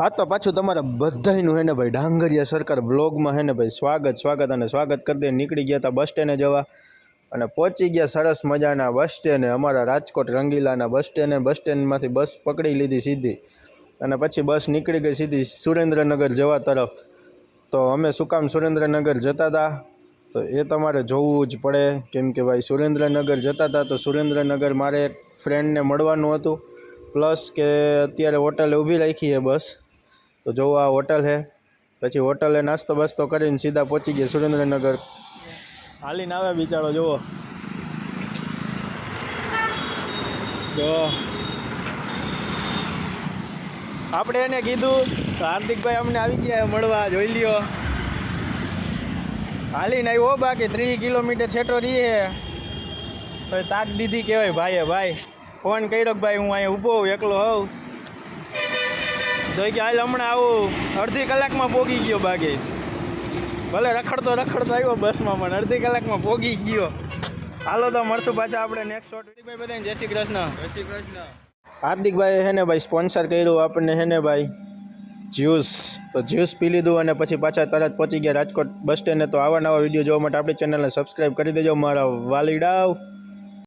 હા, તો પાછું તમારા બધાયનું હે ને ભાઈ, ડાંગરિયા સરકાર બ્લોગમાં હે ને ભાઈ, સ્વાગત સ્વાગત અને સ્વાગત કરી દે. નીકળી ગયા હતા બસ સ્ટેન્ડે જવા. અને પહોંચી ગયા સરસ મજાના બસ સ્ટેન્ડે અમારા રાજકોટ રંગીલાના બસ સ્ટેન્ડે બસ સ્ટેન્ડમાંથી બસ પકડી લીધી સીધી. અને પછી બસ નીકળી ગઈ સીધી સુરેન્દ્રનગર જવા તરફ. તો અમે શું કામ સુરેન્દ્રનગર જતા હતા તો એ તમારે જોવું જ પડે. કેમ કે ભાઈ, સુરેન્દ્રનગર જતા હતા તો સુરેન્દ્રનગર મારે ફ્રેન્ડને મળવાનું હતું. પ્લસ કે અત્યારે હોટલે ઊભી રાખી છે બસ તો જોવો આ હોટલ છે પછી હોટલે નાસ્તો બાસ્તો કરીને સીધા પહોંચી ગયા સુરેન્દ્રનગર. હાલીને આવે બિચારો, જુઓ. જો. આપણે એને કીધું, તો હાર્દિકભાઈ અમને આવી ગયા મળવા, જોઈ લ્યો. હાલીને આવ્યો બાકી, ત્રીસ કિલોમીટર છેટો રહીએ તો તાક દીધી કહેવાય, ભાઈએ, ભાઈ. ફોન કર્યો કે ભાઈ, હું અહીંયા ઊભો હોઉં, એકલો હોઉં. તો કે હાલ હમણાં આવું અડધી કલાકમાં પોગી ગયો બાકી ભલે રખડતો રખડતો આવ્યો બસમાં પણ અડધી કલાકમાં પોગી ગયો. હાલો તો મળશું પાછા આપણે નેક્સ્ટ શોટ ભાઈ બધાને જય શ્રી કૃષ્ણ. જય શ્રી કૃષ્ણ. હાર્દિકભાઈ હે ને ભાઈ સ્પોન્સર કર્યું આપણને હે ને ભાઈ? જ્યુસ. તો જ્યુસ પી લીધું અને પછી પાછા તરત પહોંચી ગયા રાજકોટ બસ સ્ટેન્ડે. તો આવા નવા વીડિયો જોવા માટે આપણી ચેનલને સબસ્ક્રાઈબ કરી દેજો મારા વાલીડાવ.